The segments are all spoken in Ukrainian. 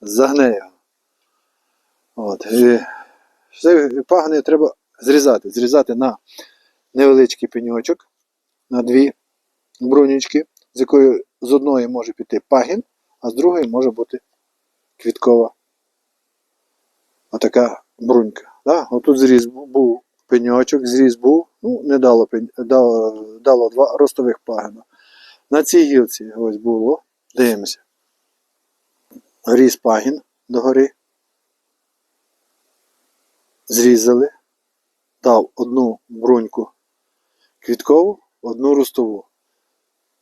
загне його. От. І все пагони треба зрізати. Зрізати на невеличкий пеньочок, на дві брунючки, з якої з одної може піти пагін, а з другої може бути квіткова. Отака брунька. Да? Отут зріз був пеньочок, зріз був, ну, не дало, дало, дало два ростових пагина. На цій гілці ось було, дивимося. Ріс пагін догори. Зрізали, дав одну бруньку квіткову, одну ростову.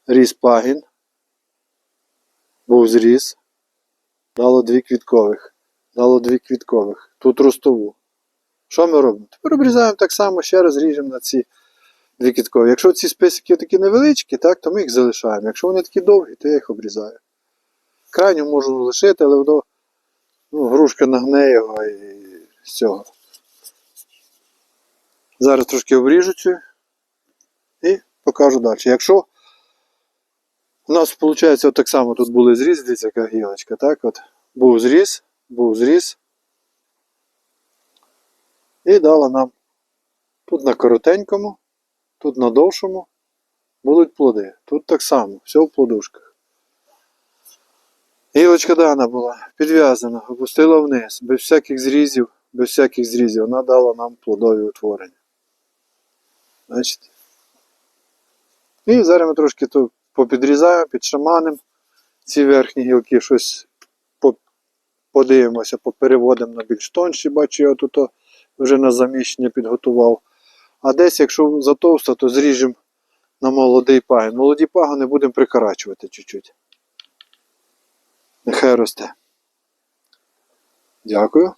Ріс пагін, був зріз, дало дві квіткових, дало дві квіткових, тут ростову. Що ми робимо? Тепер обрізаємо так само, ще раз ріжемо на ці дві квіткові. Якщо ці списики такі невеличкі, так, то ми їх залишаємо. Якщо вони такі довгі, то я їх обрізаю. Крайню можу лишити, але воно ну, грушка нагне його і з цього. Зараз трошки обріжу цю і покажу далі. Якщо у нас виходить так само тут були зріз, дивіться, яка гілочка, так? От, був зріз, був зріз. І дала нам тут на коротенькому, тут на довшому будуть плоди. Тут так само, все в плодушках. Гілочка дана була підв'язана, опустила вниз, без всяких зрізів, без всяких зрізів, вона дала нам плодові утворення. Бачите? І зараз ми трошки то попідрізаємо, підшаманимо ці верхні гілки, щось подивимося, попереводимо на більш тонші, бачу, я тут вже на заміщення підготував. А десь, якщо затовсто, то зріжемо на молодий пагін. Молоді пагони будемо прикорачувати чуть-чуть. Нехай росте. Дякую.